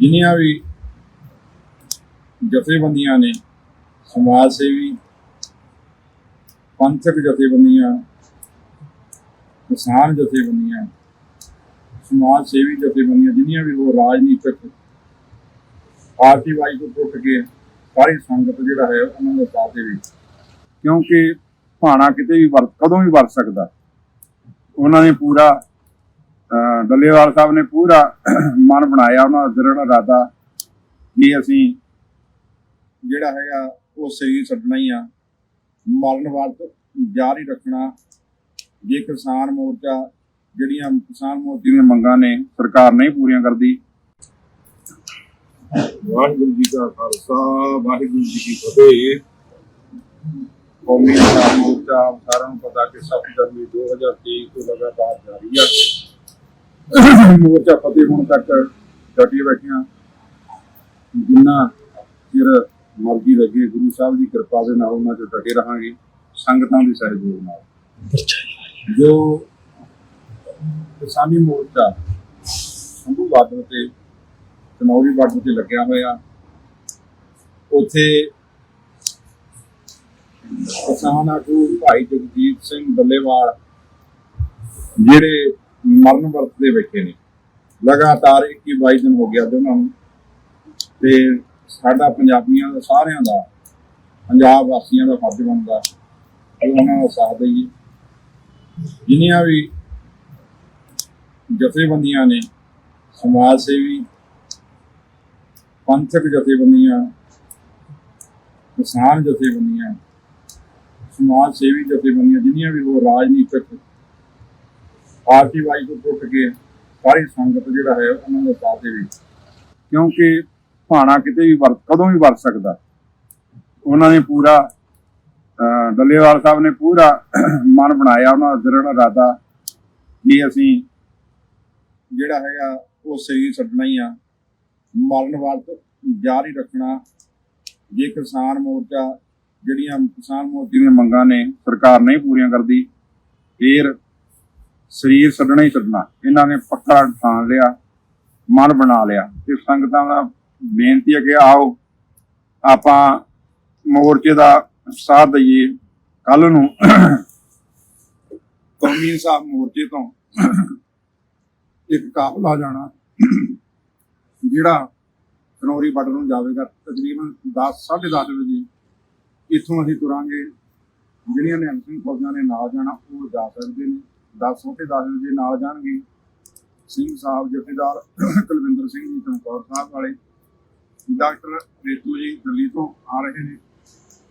ਜਿੰਨੀਆਂ ਵੀ ਜਥੇਬੰਦੀਆਂ ਨੇ, ਸਮਾਜ ਸੇਵੀ, ਪੰਥਕ ਜਥੇਬੰਦੀਆਂ, ਕਿਸਾਨ ਜਥੇਬੰਦੀਆਂ, ਸਮਾਜ ਸੇਵੀ ਜਥੇਬੰਦੀਆਂ, ਜਿੰਨੀਆਂ ਵੀ ਉਹ ਰਾਜਨੀਤਿਕ ਪਾਰਟੀ ਵਾਈ ਤੋਂ ਟੁੱਟ ਕੇ ਸਾਰੀ ਸੰਗਤ ਜਿਹੜਾ ਹੈ ਉਹਨਾਂ ਦੇ ਸਾਥ ਦੇ ਵਿੱਚ ਕਿਉਂਕਿ ਭਾਣਾ ਕਿਤੇ ਵੀ ਵਰਤ ਕਦੋਂ ਵੀ ਵਰਤ ਸਕਦਾ। ਉਹਨਾਂ ਨੇ ਪੂਰਾ ਡੱਲੇਵਾਲ ਸਾਹਿਬ ਨੇ ਪੂਰਾ ਮਨ ਬਣਾਇਆ ਉਹਨਾਂ ਦਾ ਦ੍ਰਿੜ ਇਰਾਦਾ ਕਿ ਅਸੀਂ ਜਿਹੜਾ ਹੈਗਾ ਉਹ ਸਰੀਰ ਛੱਡਣਾ ਹੀ ਆ। ਮਰਨ ਵਰਤ ਜਾਰੀ ਰੱਖਣਾ, ਜੇ ਕਿਸਾਨ ਮੋਰਚਾ ਜਿਹੜੀਆਂ ਕਿਸਾਨ ਮੋਰਚੇ ਦੀਆਂ ਮੰਗਾਂ ਨੇ ਸਰਕਾਰ ਨਹੀਂ ਪੂਰੀਆਂ ਕਰਦੀ। ਵਾਹਿਗੁਰੂ ਜੀ ਕਾ ਖਾਲਸਾ, ਵਾਹਿਗੁਰੂ ਜੀ ਕੀ ਫਤਿਹ। ਕੌਮੀ ਕਿਸਾਨ ਮੋਰਚਾ ਸਾਰਿਆਂ ਨੂੰ ਪਤਾ ਕਿ ਸਭ ਜਨਵਰੀ 2023 ਤੋਂ ਲਗਾਤਾਰ ਜਾਰੀ ਹੈ ਮੋਰਚਾ ਫਤਿਹ ਹੋਣ ਤੱਕ ਡਟੀ ਬੈਠੀਆਂ। ਜਿੰਨਾ ਚਿਰ ਮਰਜ਼ੀ ਲੱਗੇ ਗੁਰੂ ਸਾਹਿਬ ਦੀ ਕਿਰਪਾ ਦੇ ਨਾਲ ਉਹਨਾਂ ਚ ਡਟੇ ਰਹਾਂਗੇ ਸੰਗਤਾਂ ਦੇ ਸਹਿਯੋਗ ਨਾਲ। ਜੋ। ਕਿਸਾਨੀ ਮੋਰਚਾ ਸੰਭੂ ਬਾਰਡਰ ਤੇ ਕਨੌਰੀ ਬਾਰਡਰ ਤੇ ਲੱਗਿਆ ਹੋਇਆ ਉੱਥੇ ਕਿਸਾਨ ਆਗੂ ਭਾਈ ਜਗਜੀਤ ਸਿੰਘ ਬੱਲੇਵਾਲ ਜਿਹੜੇ ਮਰਨ ਵਰਤਦੇ ਬੈਠੇ ਨੇ। ਲਗਾਤਾਰ 21 22 ਦਿਨ ਹੋ ਗਿਆ ਜੀ ਉਹਨਾਂ ਨੂੰ। ਤੇ ਸਾਡਾ ਪੰਜਾਬੀਆਂ ਦਾ, ਸਾਰਿਆਂ ਦਾ, ਪੰਜਾਬ ਵਾਸੀਆਂ ਦਾ ਫਰਜ਼ ਬਣਦਾ। ਕਿ ਉਹਨਾਂ ਦਾ ਸਾਥ ਦੇਈਏ। ਜਿੰਨੀਆਂ ਵੀ ਜਥੇਬੰਦੀਆਂ ਨੇ, ਸਮਾਜ ਸੇਵੀ, ਪੰਥਕ ਜਥੇਬੰਦੀਆਂ, ਕਿਸਾਨ ਜਥੇਬੰਦੀਆਂ, ਸਮਾਜ ਸੇਵੀ ਜਥੇਬੰਦੀਆਂ, ਜਿੰਨੀਆਂ ਵੀ ਉਹ ਰਾਜਨੀਤਿਕ ਪਾਰਟੀ ਵਾਈਜ਼ ਤੋਂ ਟੁੱਟ ਕੇ ਸਾਰੀ ਸੰਗਤ ਜਿਹੜਾ ਹੈ ਉਹਨਾਂ ਦਾ ਸਾਥ ਦੇ ਵਿੱਚ। ਕਿਉਂਕਿ ਭਾਣਾ ਕਿਤੇ ਵੀ ਵਰਤ ਕਦੋਂ ਵੀ ਵਰਤ ਸਕਦਾ। ਉਹਨਾਂ ਨੇ ਪੂਰਾ ਡੱਲੇਵਾਲ ਸਾਹਿਬ ਨੇ ਪੂਰਾ ਮਨ ਬਣਾਇਆ ਉਹਨਾਂ ਦਾ ਦ੍ਰਿੜ ਇਰਾਦਾ ਕਿ ਅਸੀਂ ਜਿਹੜਾ ਹੈਗਾ ਉਹ ਸਹੀ ਛੱਡਣਾ ਹੀ ਆ। ਮਰਨ ਵਰਤ ਜਾਰੀ ਰੱਖਣਾ। ਜੇ ਕਿਸਾਨ ਮੋਰਚਾ ਜਿਹੜੀਆਂ ਕਿਸਾਨ ਮੋਰਚੇ ਦੀਆਂ ਮੰਗਾਂ ਨੇ, ਸਰਕਾਰ ਨਹੀਂ ਪੂਰੀਆਂ ਕਰਦੀ, ਫਿਰ ਸਰੀਰ ਛੱਡਣਾ ਹੀ ਛੱਡਣਾ ਇਹਨਾਂ ਨੇ ਪੱਕਾ ਠਾਣ ਲਿਆ, ਮਨ ਬਣਾ ਲਿਆ। ਤੇ ਸੰਗਤਾਂ ਦਾ ਬੇਨਤੀ ਹੈ ਕਿ ਆਓ, ਆਪਾਂ ਮੋਰਚੇ ਦਾ ਸਾਥ ਦਈਏ। ਕੱਲ ਨੂੰ ਕੌਮੀ ਸਾਹਿਬ ਮੋਰਚੇ ਤੋਂ ਇੱਕ ਕਾਫਲਾ ਜਾਣਾ, ਜਿਹੜਾ ਕਨੌਰੀ ਬਾਰਡਰ ਨੂੰ ਜਾਵੇਗਾ ਤਕਰੀਬਨ 10 10:30 ਵਜੇ। ਇੱਥੋਂ ਅਸੀਂ ਤੁਰਾਂਗੇ। ਜਿਹੜੀਆਂ ਨਿਹੰਗ ਸਿੰਘ ਫੌਜਾਂ ਨੇ ਨਾਲ ਜਾਣਾ, ਉਹ ਜਾ ਸਕਦੇ ਨੇ। 10 10 ਵਜੇ ਨਾਲ ਜਾਣਗੇ। ਸਿੰਘ ਸਾਹਿਬ ਜਥੇਦਾਰ ਕੁਲਵਿੰਦਰ ਸਿੰਘ ਜੀ ਚਮਕੌਰ ਸਾਹਿਬ ਵਾਲੇ, ਡਾਕਟਰ ਰੇਤੂ ਜੀ ਦਿੱਲੀ ਤੋਂ ਆ ਰਹੇ ਨੇ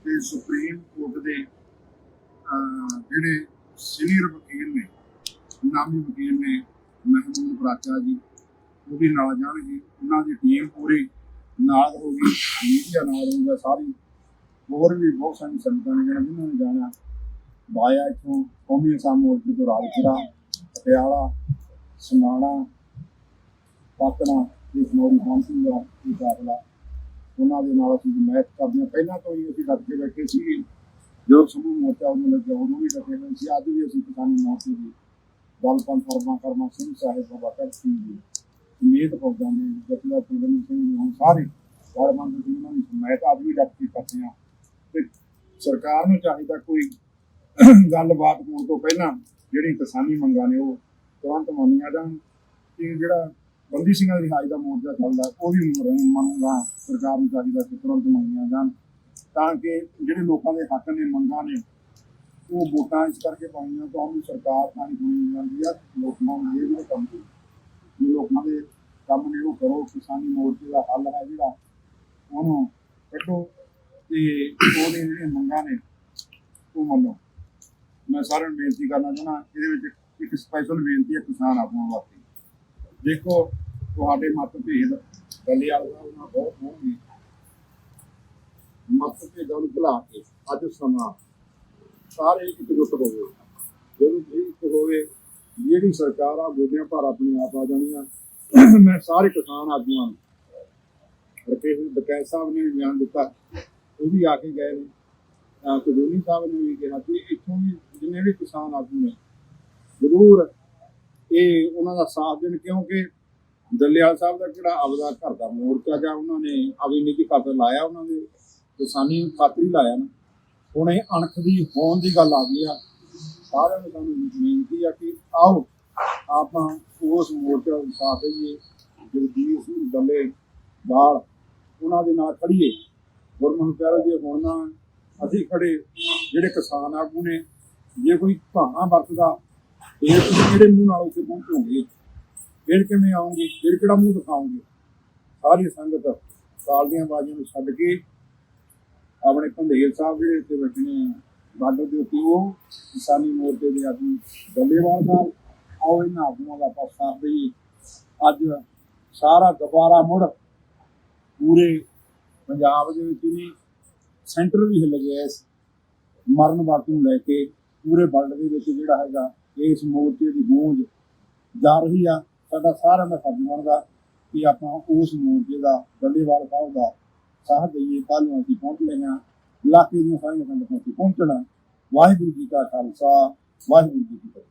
ਤੇ ਸੁਪਰੀਮ ਕੋਰਟ ਦੇ ਜਿਹੜੇ ਸੀਨੀਅਰ ਵਕੀਲ ਨੇ, ਨਾਮੀ ਵਕੀਲ ਨੇ ਮਹਿਮੂਦ ਬਰਾਚਾ ਜੀ, ਉਹ ਵੀ ਨਾਲ ਜਾਣਗੇ। ਉਹਨਾਂ ਦੀ ਟੀਮ ਪੂਰੀ ਨਾਲ ਹੋਗੀ ਮੀਡੀਆ ਨਾਲ ਹੋਊਗਾ ਸਾਰੀ। ਹੋਰ ਵੀ ਬਹੁਤ ਸਾਰੀ ਸੰਗਤਾਂ ਨੇ ਜਿਹੜਾ ਜਿਨ੍ਹਾਂ ਨੇ ਜਾਣਾ। ਬਾਇਆ ਇੱਥੋਂ ਕੌਮੀ ਅਸਾਮ ਮੋਰਚੇ ਤੋਂ ਰਾਜਪੁਰਾ ਪਟਿਆਲਾ, ਸਮਾਣਾ ਪਾਤਨਾ ਤੇ ਸਨੋਰੀ ਪਹੁੰਚੀ ਦਾ ਇਹ ਉਹਨਾਂ ਦੇ ਨਾਲ ਅਸੀਂ ਮੈਚ ਕਰਦੇ ਹਾਂ। ਪਹਿਲਾਂ ਤੋਂ ਹੀ ਅਸੀਂ ਡੱਟ ਕੇ ਬੈਠੇ ਸੀ। ਜੋ ਸਮੂਹ ਮੋਰਚਾ ਉਹਨਾਂ ਲੱਗਿਆ ਉਹਨੂੰ ਵੀ ਡਟੇ ਹੋਏ ਸੀ। ਅੱਜ ਵੀ ਅਸੀਂ ਕਿਸਾਨੀ ਮੋਰਚੇ ਦੀ ਦਲਪੰਥ ਫਰਮਾ ਕਰਮਾ ਸਿੰਘ ਸਾਹਿਬ ਬਾਬਾ ਕਰ ਸਿੰਘ ਜੀ ਉਮੀਦ ਪੌਦਾਂ ਦੇ ਜਥੇਦਾਰ ਕੁਲਵੰਤ ਸਿੰਘ ਜੀ ਹੁਣ ਸਾਰੇ ਗੌਰਮੰਤ ਜੀ ਉਹਨਾਂ ਦੀ ਮੈਂ ਤਾਂ ਅੱਜ ਵੀ ਡੱਟ ਕੇ ਕਰਦੇ ਹਾਂ ਤੇ ਸਰਕਾਰ ਨੂੰ ਚਾਹੀਦਾ ਕੋਈ ਗੱਲਬਾਤ ਹੋਣ ਤੋਂ ਪਹਿਲਾਂ ਜਿਹੜੀ ਕਿਸਾਨੀ ਮੰਗਾਂ ਨੇ ਉਹ ਤੁਰੰਤ ਮੰਨੀਆਂ ਜਾਣ। ਤੇ ਜਿਹੜਾ ਬੰਦੀ ਸਿੰਘਾਂ ਦੀ ਰਿਹਾਈ ਦਾ ਮੋਰਚਾ ਚੱਲਦਾ, ਉਹ ਵੀ ਮੰਗਾਂ ਸਰਕਾਰ ਨੂੰ ਚਾਹੀਦਾ ਕਿ ਤੁਰੰਤ ਮੰਨੀਆਂ ਜਾਣ। ਤਾਂ ਕਿ ਜਿਹੜੇ ਲੋਕਾਂ ਦੇ ਹੱਕ ਨੇ, ਮੰਗਾਂ ਨੇ, ਉਹ ਵੋਟਾਂ ਇਸ ਕਰਕੇ ਪਾਈਆਂ ਤਾਂ ਉਹਨੂੰ ਸਰਕਾਰ ਤਾਂ ਨਹੀਂ ਸੁਣੀ ਜਾਂਦੀ ਆ। ਲੋਕਾਂ ਨੂੰ ਇਹ ਵੀ ਕੰਮ ਜੋ ਲੋਕਾਂ ਦੇ ਕੰਮ ਨੇ, ਉਹ ਕਰੋ। ਕਿਸਾਨੀ ਮੋਰਚੇ ਦਾ ਹੱਲ ਹੈ ਜਿਹੜਾ, ਉਹਨੂੰ ਕੱਢੋ ਤੇ ਉਹਦੇ ਜਿਹੜੀਆਂ ਮੰਗਾਂ ਨੇ, ਉਹ ਮੰਨੋ। ਮੈਂ ਸਾਰਿਆਂ ਨੂੰ ਬੇਨਤੀ ਕਰਨਾ ਚਾਹੁੰਦਾ ਇਹਦੇ ਵਿੱਚ ਇੱਕ ਸਪੈਸ਼ਲ ਬੇਨਤੀ ਹੈ ਕਿਸਾਨ ਆਗੂਆਂ ਵਾਸਤੇ। ਦੇਖੋ, ਤੁਹਾਡੇ ਮਤ ਭੇਦ ਗੱਲੇ ਵਾਲਾ ਸਾਹਿਬ ਨਾਲ ਬਹੁਤ ਹੋਣਗੇ ਮਤ ਭੇਦਾਂ ਨੂੰ ਭੁਲਾ ਕੇ ਅੱਜ ਸਮਾਂ ਸਾਰੇ ਇਕਜੁੱਟ ਹੋਵੇ। ਜਦੋਂ ਇੱਕ ਹੋਵੇ, ਜਿਹੜੀ ਸਰਕਾਰ ਆ, ਗੋਡਿਆਂ ਭਰ ਆਪਣੇ ਆਪ ਆ ਜਾਣੀਆਂ। ਮੈਂ ਸਾਰੇ ਕਿਸਾਨ ਆਗੂਆਂ ਨੂੰ, ਰਕੇਸ਼ ਬਕੈ ਸਾਹਿਬ ਨੇ ਵੀ ਬਿਆਨ ਦਿੱਤਾ, ਉਹ ਵੀ ਆ ਕੇ ਗਏ ਨੇ। ਕਦੋਨੀ ਸਾਹਿਬ ਨੇ ਵੀ ਕਿਹਾ ਕਿ ਇੱਥੋਂ ਵੀ ਜਿੰਨੇ ਵੀ ਕਿਸਾਨ ਆਗੂ ਨੇ, ਜ਼ਰੂਰ ਇਹ ਉਹਨਾਂ ਦਾ ਸਾਥ ਦੇਣ ਕਿਉਂਕਿ ਦੱਲੇਵਾਲ ਸਾਹਿਬ ਦਾ ਜਿਹੜਾ ਆਪਦਾ ਘਰ ਦਾ ਮੋਰਚਾ ਜਾਂ ਉਹਨਾਂ ਨੇ ਆਪਣੀ ਨੀਤੀ ਖਾਤਰ ਲਾਇਆ ਉਹਨਾਂ ਦੇ, ਕਿਸਾਨੀ ਖਾਤਰ ਹੀ ਲਾਇਆ ਨਾ। ਹੁਣ ਇਹ ਅਣਖ ਦੀ ਹੋਣ ਦੀ ਗੱਲ ਆ ਗਈ ਆ। ਸਾਰਿਆਂ ਨੂੰ ਸਾਨੂੰ ਬੇਨਤੀ ਆ ਕਿ ਆਓ, ਆਪਾਂ ਉਸ ਮੋਰਚਾ ਦਾ ਸਾਥ ਦੇਈਏ, ਜਗਦੀਸ਼ ਸਿੰਘ ਦੱਲੇ ਬਾਲ, ਉਹਨਾਂ ਦੇ ਨਾਲ ਖੜੀਏ ਗੁਰਮੁਖ ਪਿਆਰੋ ਜੀ, ਹੁਣ ਨਾ ਅਸੀਂ ਖੜੇ ਜਿਹੜੇ ਕਿਸਾਨ ਆਗੂ ਨੇ, ਜੇ ਕੋਈ ਭਾਣਾ ਵਰਤਦਾ ਫਿਰ ਤੁਸੀਂ ਕਿਹੜੇ ਮੂੰਹ ਨਾਲ ਉੱਥੇ ਪਹੁੰਚੋਗੇ ਫਿਰ ਕਿਵੇਂ ਆਉਂਗੇ ਫਿਰ ਕਿਹੜਾ ਮੂੰਹ ਦਿਖਾਉਂਗੇ ਸਾਰੀ ਸੰਗਤ ਕਾਲ ਦੀਆਂ ਬਾਜ਼ੀਆਂ ਨੂੰ ਛੱਡ ਕੇ ਆਪਣੇ ਪੰਧੇਰ ਸਾਹਿਬ ਜਿਹੜੇ ਇੱਥੇ ਬੈਠੇ ਨੇ ਬਾਰਡਰ ਦੇ ਉੱਤੇ ਉਹ ਕਿਸਾਨੀ ਮੋਰਚੇ ਦੇ ਆਦਮੀ ਦੱਲੇਵਾਲ ਸਾਹਿਬ, ਆਓ ਇਹਨਾਂ ਆਗੂਆਂ ਦਾ ਆਪਾਂ ਸਾਥ ਦੇਈਏ। ਅੱਜ ਸਾਰਾ ਦੁਬਾਰਾ ਮੁੜ ਪੂਰੇ ਪੰਜਾਬ ਦੇ ਵਿੱਚ ਹੀ ਨਹੀਂ ਸੈਂਟਰ ਵੀ ਹਿੱਲ ਗਿਆ ਇਸ ਮਰਨ ਵਰਤ ਨੂੰ ਲੈ ਕੇ, ਪੂਰੇ ਵਰਲਡ ਦੇ ਵਿੱਚ ਜਿਹੜਾ ਹੈਗਾ ਇਸ ਮੋਰਚੇ ਦੀ ਗੂੰਜ ਜਾ ਰਹੀ ਆ, ਸਾਡਾ ਸਾਰਿਆਂ ਦਾ ਫਰਜ਼ ਬਣਦਾ ਕਿ ਆਪਾਂ ਉਸ ਮੋਰਚੇ ਦਾ ਡੱਲੇਵਾਲ ਸਾਹਿਬ ਦਾ ਸਾਥ ਦਈਏ। ਕੱਲ੍ਹ ਨੂੰ ਅਸੀਂ ਪਹੁੰਚ ਲਏ ਹਾਂ। ਇਲਾਕੇ ਦੀਆਂ ਸਾਰੀਆਂ ਸੰਗਤਾਂ ਉੱਥੇ ਪਹੁੰਚਣਾ। ਵਾਹਿਗੁਰੂ ਜੀ ਕਾ ਖਾਲਸਾ, ਵਾਹਿਗੁਰੂ ਜੀ ਕੀ ਫਤਿਹ।